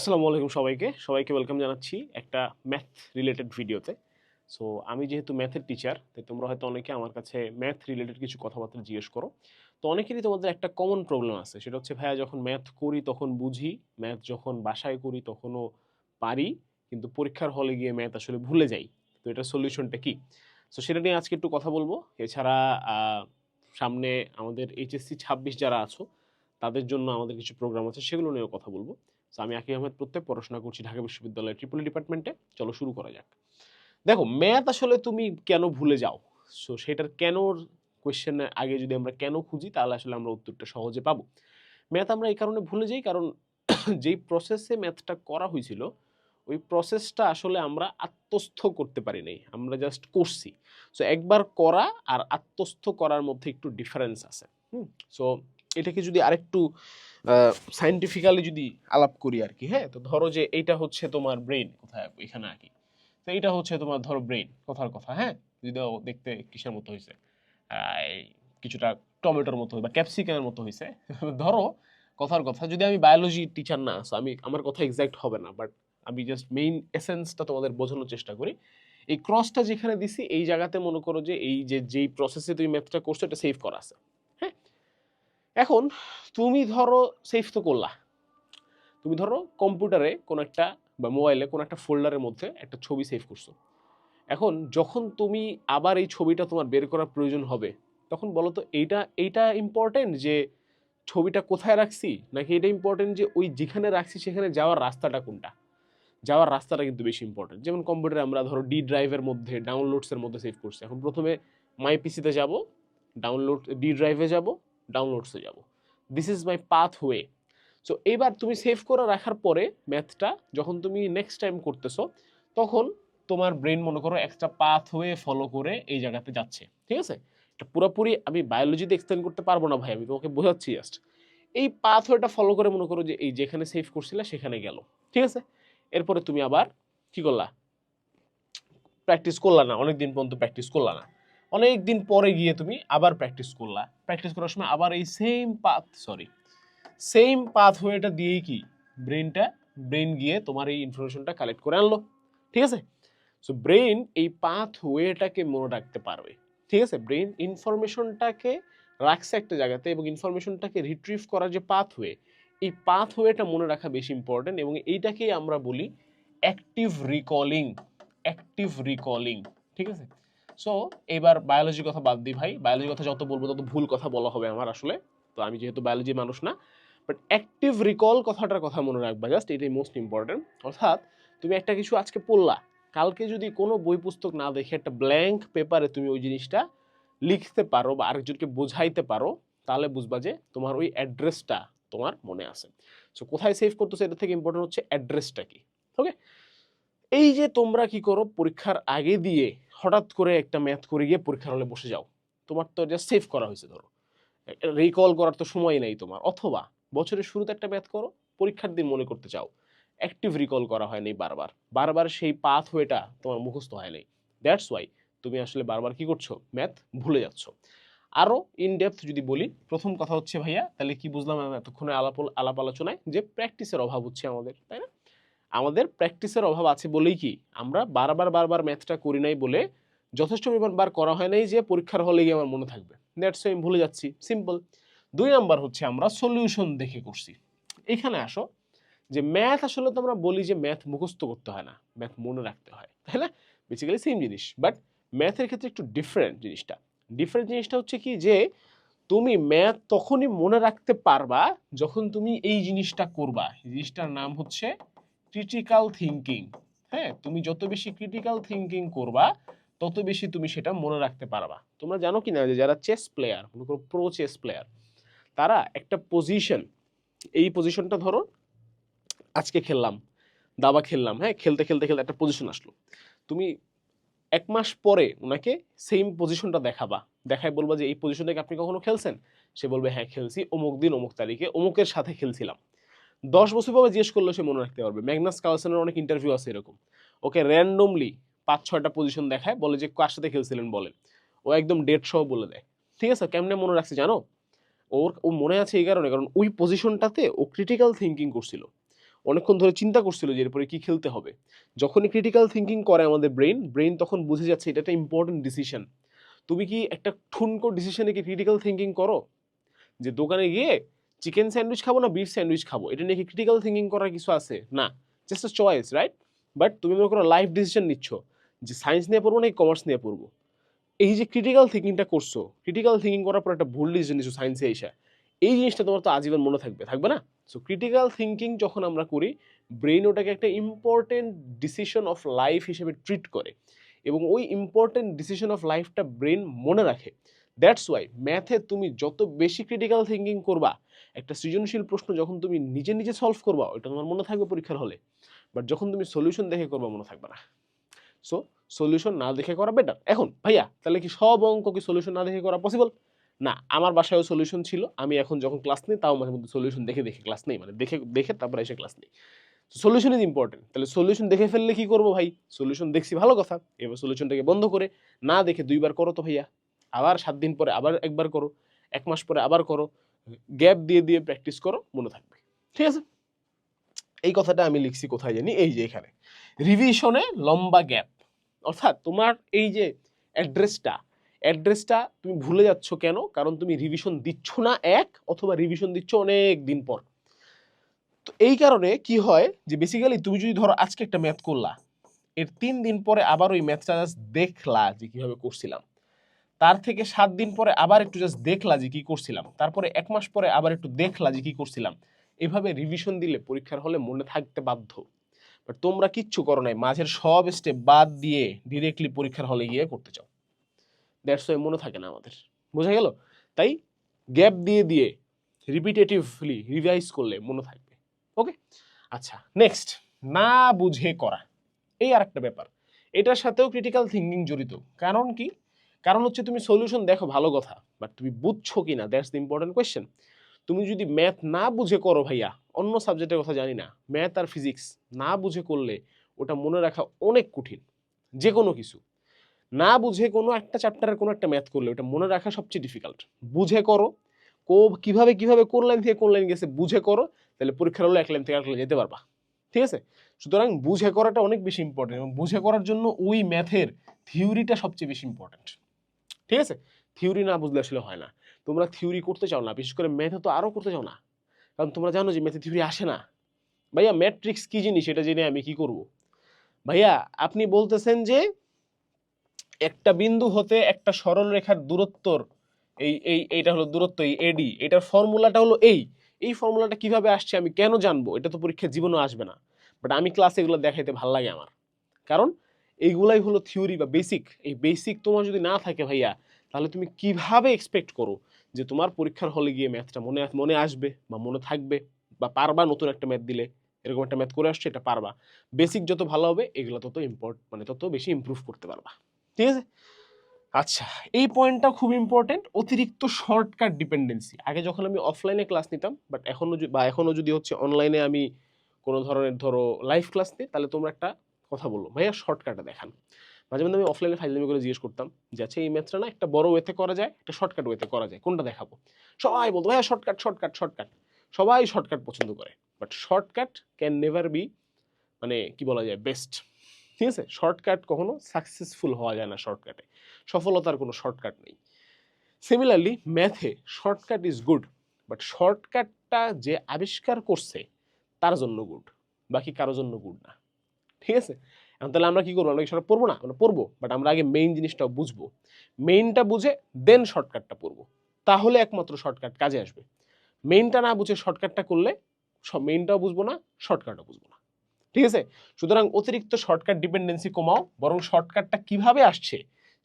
আসসালামু আলাইকুম সবাইকে। সবাইকে ওয়েলকাম জানাচ্ছি একটা ম্যাথ রিলেটেড ভিডিওতে সো আমি যেহেতু ম্যাথের টিচার তাই তোমরা হয়তো অনেকে আমার কাছে ম্যাথ রিলেটেড কিছু কথাবার্তা জিজ্ঞেস করো। তো অনেকেরই তোমাদের একটা কমন প্রবলেম আছে। সেটা হচ্ছে, ভাইয়া, যখন ম্যাথ করি তখন বুঝি ম্যাথ যখন বাসায় করি তখনও পারি, কিন্তু পরীক্ষার হলে গিয়ে ম্যাথ আসলে ভুলে যাই। তো এটার সলিউশনটা কি? সো সেটা নিয়ে আজকে একটু কথা বলব। এছাড়া সামনে আমাদের এইচএসসি ছাব্বিশ যারা আছো, তাদের জন্য আমাদের কিছু প্রোগ্রাম আছে, সেগুলো নিয়েও কথা বলব। তো আমি আকিব আহমেদ প্রত্যেক পড়াশোনা করছি ঢাকা বিশ্ববিদ্যালয়ের ট্রিপলি ডিপার্টমেন্টে চলো শুরু করা যাক। দেখো ম্যাথ আসলে তুমি কেন ভুলে যাও? সো সেটার কেনর কোয়েশ্চেনের আগে যদি আমরা কেন খুঁজি, তাহলে আসলে আমরা উত্তরটা সহজে পাবো। ম্যাথ আমরা এই কারণে ভুলে যাই কারণ যেই প্রসেসে ম্যাথটা করা হয়েছিল, ওই প্রসেসটা আসলে আমরা আত্মস্থ করতে পারি নাই। আমরা জাস্ট করছি। সো একবার করা আর আত্মস্থ করার মধ্যে একটু ডিফারেন্স আছে। হুম? সো এটাকে যদি আরেকটু সাইন্টিফিক্যালি যদি আলাপ করি আর কি হ্যাঁ? তো ধরো যে এইটা হচ্ছে তোমার ব্রেন কোথায় এখানে আঁকি। তো এইটা হচ্ছে তোমার ধরো ব্রেন কথার কথা হ্যাঁ? যদিও দেখতে কিসের মতো হয়েছে কিছুটা টমেটোর মতো বা ক্যাপসিকামের মতো হয়েছে ধরো, কথার কথা, যদি আমি বায়োলজি টিচার না, so আমি, আমার কথা এক্সাক্ট হবে না বাট আমি জাস্ট মেইন এসেন্সটা তোমাদের বোঝানোর চেষ্টা করি। এই ক্রসটা যেখানে দিছি, এই জায়গাতে মনে করো যে এই যে, যেই প্রসেসে তুমি ম্যাথটা করছ, এটা সেভ করা আছে। এখন তুমি ধরো সেভ তো করলা। তুমি ধরো কম্পিউটারে কোনো একটা বা মোবাইলে কোনো একটা ফোল্ডারের মধ্যে একটা ছবি সেভ করছ। এখন যখন তুমি আবার এই ছবিটা তোমার বের করার প্রয়োজন হবে, তখন বলো তো এইটা এইটা ইম্পর্টেন্ট যে ছবিটা কোথায় রাখছি? নাকি এটা ইম্পর্টেন্ট যে ওই যেখানে রাখছি সেখানে যাওয়ার রাস্তাটা কোনটা? যাওয়ার রাস্তাটা কিন্তু বেশি ইম্পর্টেন্ট যেমন কম্পিউটারে আমরা ধরো ডি ড্রাইভের মধ্যে ডাউনলোডসের মধ্যে সেভ করছি। এখন প্রথমে মাই পিসিতে যাব ডাউনলোড ডি ড্রাইভে যাব ডাউনলোডসে যাব। This is my pathway so এবার তুমি সেভ করে রাখার পরে ম্যাথটা যখন তুমি নেক্সট টাইম করতেছো, তখন তোমার ব্রেন মনে করো একটা পাথ ওয়ে ফলো করে এই জায়গাতে যাচ্ছে। ঠিক আছে? এটা পুরোপুরি আমি বায়োলজিতে এক্সপ্লেন করতে পারব না ভাই, আমি তোমাকে বোঝাচ্ছি জাস্ট এই পাথ ওয়েটা ফলো করে মনে করো যে এই যেখানে সেভ করছিলে সেখানে গেল। ঠিক আছে? এরপরে তুমি আবার কি করলা? প্র্যাকটিস করলা না অনেক দিন পর্যন্ত প্র্যাকটিস করলা না। অনেক দিন পরে গিয়ে তুমি আবার প্র্যাকটিস করলা। প্র্যাকটিস করার সময় আবার এই সেম পাথ সরি সেম পাথওয়েটা দিয়েই কি? ব্রেনটা ব্রেন গিয়ে তোমার এই ইনফরমেশনটা কালেক্ট করে আনলো। ঠিক আছে? সো ব্রেন এই পাথওয়েটাকে মনে রাখতে পারবে। ঠিক আছে? ব্রেন ইনফরমেশনটাকে রাখছে একটা জায়গাতে এবং ইনফরমেশনটাকে রিট্রিভ করার যে পাথওয়ে এই পাথওয়েটা মনে রাখা বেশি ইম্পর্টেন্ট এবং এইটাকেই আমরা বলি অ্যাক্টিভ রিকলিং অ্যাক্টিভ রিকলিং ঠিক আছে? সো এবার বায়োলজির কথা বাদ দিই ভাই। বায়োলজির কথা যত বলব, তত ভুল কথা বলা হবে আমার আসলে। তো আমি যেহেতু বায়োলজির মানুষ না বাট অ্যাক্টিভ রিকল কথাটার কথা মনে রাখবা। জাস্ট এটাই মোস্ট ইম্পর্টেন্ট অর্থাৎ তুমি একটা কিছু আজকে পড়লা, কালকে যদি কোনো বই পুস্তক না দেখে একটা ব্ল্যাঙ্ক পেপারে তুমি ওই জিনিসটা লিখতে পারো বা আরেকজনকে বোঝাইতে পারো, তাহলে বুঝবা যে তোমার ওই অ্যাড্রেসটা তোমার মনে আছে। সো কোথায় সেভ করতেছো এটা থেকে ইম্পর্টেন্ট হচ্ছে অ্যাড্রেসটা কি ওকে এই যে তোমরা কি করো, পরীক্ষার আগে দিয়ে হঠাৎ করে একটা ম্যাথ করে গিয়ে পরীক্ষার হলে বসে যাও। তোমার তো এটা সেভ করা হয়েছে ধরো। রিকল করার তো সময় নেই তোমার। অথবা বছরের শুরুতে একটা ম্যাথ করো, পরীক্ষার দিন মনে করতে চাও। অ্যাক্টিভ রিকল করা হয়নি বারবার। বারবার সেই পাথ ওয়েটা তোমার মুখস্থ হয় নাই। দ্যাটস ওয়াই তুমি আসলে বারবার কি করছ? ম্যাথ ভুলে যাচ্ছ। আরও ইন ডেপথ যদি বলি, প্রথম কথা হচ্ছে ভাইয়া, তাহলে কি বুঝলাম এতক্ষণে আলাপ আলাপ আলোচনায়? যে প্র্যাকটিসের অভাব হচ্ছে আমাদের, তাই না? আমাদের প্র্যাকটিসের অভাব আছে বলেই কি? আমরা বারবার বারবার ম্যাথটা করি নাই বলে যথেষ্ট পরিমাণ বার করা হয় নাই যে পরীক্ষার হলে গিয়ে আমার মনে থাকবে। দ্যাটস আমি ভুলে যাচ্ছি। সিম্পল দুই নাম্বার হচ্ছে আমরা সলিউশন দেখে করছি। এখানে আসো, যে ম্যাথ আসলে তো আমরা বলি যে ম্যাথ মুখস্থ করতে হয় না, ম্যাথ মনে রাখতে হয়, তাই না? বেসিক্যালি সেম জিনিস বাট ম্যাথের ক্ষেত্রে একটু ডিফারেন্ট জিনিসটা। ডিফারেন্ট জিনিসটা হচ্ছে কি যে তুমি ম্যাথ তখনই মনে রাখতে পারবা যখন তুমি এই জিনিসটা করবা। এই জিনিসটার নাম হচ্ছে ক্রিটিক্যাল থিঙ্কিং হ্যাঁ? তুমি যত বেশি ক্রিটিক্যাল থিঙ্কিং করবা, তত বেশি তুমি সেটা মনে রাখতে পারবা। তোমরা জানো কি না যে যারা চেস প্লেয়ার মনে করো প্রো চেস প্লেয়ার তারা একটা পজিশন এই পজিশনটা ধরো, আজকে খেললাম, দাবা খেললাম হ্যাঁ? খেলতে খেলতে খেলতে একটা পজিশন আসলো। তুমি এক মাস পরে ওনাকে সেম পজিশনটা দেখাবা। দেখায় বলবা যে এই পজিশন থেকে আপনি কখনো খেলছেন? সে বলবে হ্যাঁ খেলছি। অমুক দিন, অমুক তারিখে অমুকের সাথে খেলছিলাম। দশ বছর পরে জিজ্ঞেস করলে সে মনে রাখতে পারবে। ম্যাগনাস কালসেনের অনেক ইন্টারভিউ আছে এরকম। ওকে র্যান্ডমলি পাঁচ, ছয়টা পজিশন দেখায়, বলে যে কার সাথে খেলছিলেন বলে ও একদম ডেট সহ বলে দেয়। ঠিক আছে, কেমনে মনে রাখছে জানো? ওর, ও মনে আছে এই কারণে, কারণ ওই পজিশনটাতে ও ক্রিটিক্যাল থিঙ্কিং করছিল। অনেকক্ষণ ধরে চিন্তা করছিল যে এরপরে কি খেলতে হবে। যখনই ক্রিটিক্যাল থিঙ্কিং করে আমাদের ব্রেন ব্রেন তখন বুঝে যাচ্ছে এটা একটা ইম্পর্টেন্ট ডিসিশন তুমি কি একটা ঠুনকো ডিসিশনে কি ক্রিটিক্যাল থিঙ্কিং করো? যে দোকানে গিয়ে চিকেন স্যান্ডউইচ খাব না বিফ স্যান্ডউইচ খাব? এটা নিয়ে কি ক্রিটিক্যাল থিঙ্কিং করার কিছু আছে? না just a choice right but তুমি মনে করো লাইফ ডিসিশন নিচ্ছ, যে সায়েন্স নিয়ে পড়ব না কমার্স নিয়ে পড়ব? এই যে ক্রিটিক্যাল থিঙ্কিংটা করছ ক্রিটিক্যাল থিঙ্কিং করার পর একটা ভুল ডিসিশন নিচ্ছ সায়েন্সে এসে, এই জিনিসটা তোমার তো আজীবন মনে থাকবে থাকবে না? সো ক্রিটিক্যাল থিঙ্কিং যখন আমরা করি ব্রেন ওটাকে একটা ইম্পর্টেন্ট ডিসিশন অফ লাইফ হিসেবে ট্রিট করে, এবং ওই ইম্পর্টেন্ট ডিসিশন অফ লাইফটা ব্রেন মনে রাখে। দ্যাটস ওয়াই ম্যাথে তুমি যত বেশি ক্রিটিক্যাল থিঙ্কিং করবা একটা সৃজনশীল প্রশ্ন যখন তুমি নিজে নিজে সলভ করবা, ওইটা তোমার মনে থাকবে পরীক্ষার হলে। বাট যখন তুমি সলিউশন দেখে করবা, মনে থাকবে না। সো সলিউশন না দেখে করা বেটার এখন, ভাইয়া, তাহলে কি সব অঙ্ক কি সলিউশন না দেখে করা পসিবল না, আমার বাসায়ও সলিউশন ছিল। আমি এখন যখন ক্লাস নিই, তাও মাঝে মধ্যে সলিউশন দেখে দেখে ক্লাস নেই। মানে দেখে দেখে তারপরে এসে ক্লাস নেই। সলিউশন ইজ ইম্পর্টেন্ট তাহলে সলিউশন দেখে ফেললে কি করব ভাই? সলিউশন দেখছি ভালো কথা। এবার সলিউশনটাকে বন্ধ করে না দেখে দুইবার করো তো ভাইয়া। আবার সাত দিন পরে আবার একবার করো। এক মাস পরে আবার করো। গ্যাপ দিয়ে দিয়ে প্র্যাকটিস করো, মনে থাকবে। ঠিক আছে? এই কথাটা আমি লিখছি কোথায় জানি? এই যে এখানে। রিভিশনে লম্বা গ্যাপ। অর্থাৎ তোমার এই যে অ্যাড্রেসটা অ্যাড্রেসটা তুমি ভুলে যাচ্ছ কেন? কারণ তুমি রিভিশন দিচ্ছ না এক, অথবা রিভিশন দিচ্ছ অনেক দিন পর। তো এই কারণে কি হয় যে বেসিক্যালি তুমি যদি ধরো আজকে একটা ম্যাথ করলা, এর তিন দিন পরে আবার ওই ম্যাথটা জাস্ট দেখলা যে কীভাবে করছিলাম। তার থেকে সাত দিন পরে আবার একটু জাস্ট দেখলা যে কী করছিলাম। তারপরে এক মাস পরে আবার একটু দেখলা যে কী করছিলাম। এভাবে রিভিশন দিলে পরীক্ষার হলে মনে থাকতে বাধ্য। বাট তোমরা কিচ্ছু করো নাই, মাঝের সব স্টেপ বাদ দিয়ে ডিরেক্টলি পরীক্ষার হলে গিয়ে করতে চাও। দ্যাটস ওয়াই মনে থাকে না আমাদের। বোঝা গেল? তাই গ্যাপ দিয়ে দিয়ে রিপিটেটিভলি রিভাইজ করলে মনে থাকবে। ওকে আচ্ছা নেক্সট না বুঝে করা। এই আর একটা ব্যাপার। এটার সাথেও ক্রিটিক্যাল থিঙ্কিং জড়িত। কারণ কি? কারণ হচ্ছে তুমি সলিউশন দেখো ভালো কথা বাট তুমি বুঝছ কি না দ্যাটস দ্য ইম্পর্টেন্ট কোয়েশ্চেন তুমি যদি ম্যাথ না বুঝে করো ভাইয়া, অন্য সাবজেক্টের কথা জানি না ম্যাথ আর ফিজিক্স না বুঝে করলে ওটা মনে রাখা অনেক কঠিন যে কোনো কিছু। না বুঝে কোনো একটা চ্যাপ্টারের কোনো একটা ম্যাথ করলে ওটা মনে রাখা সবচেয়ে ডিফিকাল্ট বুঝে করো, কো, কীভাবে কীভাবে কোন লাইন থেকে কোন লাইন গেছে বুঝে করো, তাহলে পরীক্ষার হলে এক লাইন থেকে এক লাইন যেতে পারবা। ঠিক আছে? সুতরাং বুঝে করাটা অনেক বেশি ইম্পর্টেন্ট এবং বুঝে করার জন্য ওই ম্যাথের থিওরিটা সবচেয়ে বেশি ইম্পর্টেন্ট ঠিক আছে? থিওরি না বুঝলে আসলে হয় না। তোমরা থিওরি করতে চাও না, বিশেষ করে ম্যাথে তো আরও করতে চাও না। কারণ তোমরা জানো যে ম্যাথে থিওরি আসে না। ভাইয়া ম্যাট্রিক্স কী জিনিস? এটা জেনে আমি কি করব? ভাইয়া, আপনি বলতেছেন যে একটা বিন্দু হতে একটা সরল রেখার দূরত্বর এই এই, এইটা হলো দূরত্ব, এই এডি এটার ফর্মুলাটা হলো এই। এই ফর্মুলাটা কীভাবে আসছে আমি কেন জানব? এটা তো পরীক্ষার জীবনও আসবে না। বাট আমি ক্লাসে এগুলো দেখাইতে ভালো লাগে আমার। কারণ এইগুলাই হলো থিওরি বা বেসিক এই বেসিক তোমার যদি না থাকে ভাইয়া, তাহলে তুমি কীভাবে এক্সপেক্ট করো যে তোমার পরীক্ষার হলে গিয়ে ম্যাথটা মনে মনে আসবে বা মনে থাকবে বা পারবা নতুন একটা ম্যাথ দিলে? এরকম একটা ম্যাথ করে আসছে, এটা পারবা। বেসিক যত ভালো হবে, এগুলো তত ইম্পর্ট মানে তত বেশি ইম্প্রুভ করতে পারবা। ঠিক আছে? আচ্ছা এই পয়েন্টটা খুব ইম্পর্টেন্ট অতিরিক্ত শর্টকাট ডিপেন্ডেন্সি আগে যখন আমি অফলাইনে ক্লাস নিতাম বাট এখনও বা এখনও যদি হচ্ছে অনলাইনে আমি কোনো ধরনের ধরো লাইভ ক্লাস নিই, তাহলে তোমরা একটা কথা বলল। ভাইয়া শর্টকাটে দেখান। মাঝে মাঝে আমি অফলাইনে ফাইজলামি করে জিজ্ঞেস করতাম, যে আচ্ছা এই ম্যাথটা না একটা বড় ওয়েতে করা যায়, একটা শর্টকাট ওয়েতে করা যায়, কোনটা দেখাবো? সবাই বলতো, ভাইয়া শর্টকাট শর্টকাট শর্টকাট সবাই শর্টকাট পছন্দ করে। But shortcut can never be মানে কি বলা যায় বেস্ট ঠিক আছে? শর্টকাট কখনো সাকসেসফুল হওয়া যায় না শর্টকাটে সফলতার কোনো শর্টকাট নেই। সিমিলারলি ম্যাথে শর্টকাট ইজ গুড বাট শর্টকাটটা যে আবিষ্কার করছে, তার জন্য গুড বাকি কারোর জন্য গুড না। ঠিক আছে? এখন তাহলে আমরা কী করব? আমরা কি শর্ট পড়ব না? আমরা পড়ব বাট আমরা আগে মেইন জিনিসটা বুঝব। মেইনটা বুঝে দেন শর্টকাটটা পড়ব। তাহলে একমাত্র শর্টকাট কাজে আসবে। মেইনটা না বুঝে শর্টকাটটা করলে সব মেইনটাও বুঝব না শর্টকাটও বুঝব না। ঠিক আছে? সুতরাং অতিরিক্ত শর্টকাট ডিপেন্ডেন্সি কমাও, বরং শর্টকাটটা কীভাবে আসছে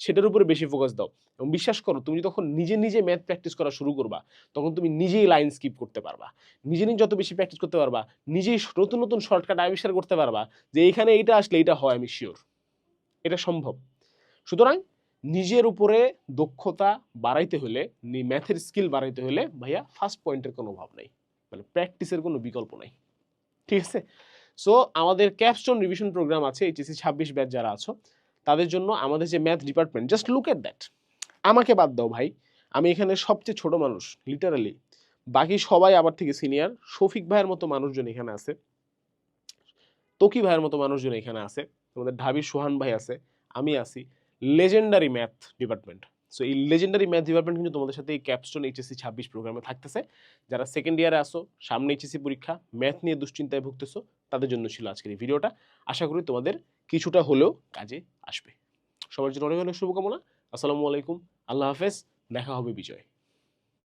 সেটার উপরে বেশি ফোকাস দাও। এবং বিশ্বাস করো, তুমি যখন নিজে নিজে ম্যাথ প্র্যাকটিস করা শুরু করবা, তখন তুমি নিজেই লাইন স্কিপ করতে পারবা। নিজে নিজে যত বেশি প্র্যাকটিস করতে পারবা, নিজেই নতুন নতুন শর্টকাট আবিষ্কার করতে পারবা যে এইখানে এইটা আসলে এইটা হয়, আমি শিওর এটা সম্ভব। সুতরাং নিজের উপরে দক্ষতা বাড়াইতে হলে ম্যাথের স্কিল বাড়াইতে হলে ভাইয়া ফার্স্ট পয়েন্টের কোনো অভাব নেই। মানে প্র্যাকটিসের কোনো বিকল্প নাই। ঠিক আছে? সো আমাদের ক্যাপস্টোন রিভিশন প্রোগ্রাম আছে এইচএসসি ছাব্বিশ ব্যাচ যারা আছো তাদের জন্য আমাদের যে math department just look at that আমাকে বাদ দাও ভাই, আমি এখানে সবচেয়ে ছোট মানুষ লিটারালি বাকি সবাই আবার থেকে সিনিয়র শফিক ভাইয়ের মতো মানুষজন এখানে আছে। তকি ভাইয়ের মতো মানুষজন এখানে আছে। তোমাদের ঢাবি সোহান ভাই আছে, আমি আছি। লেজেন্ডারি ম্যাথ ডিপার্টমেন্ট সো এই লেজেন্ডারি ম্যাথ ডিপার্টমেন্ট কিন্তু তোমাদের সাথে এই ক্যাপস্টোন এইচএসসি ছাব্বিশ প্রোগ্রামে থাকতেছে। যারা সেকেন্ড ইয়ারে আসো সামনে এইচএসসি পরীক্ষা ম্যাথ নিয়ে দুশ্চিন্তায় ভুগতেছো, তাদের জন্য ছিল আজকের এই ভিডিওটা আশা করি তোমাদের কিছুটা হলেও কাজে আসবে। সবার জন্য অনেক অনেক শুভকামনা। আসসালামু আলাইকুম। আল্লাহ হাফেজ। দেখা হবে বিজয়।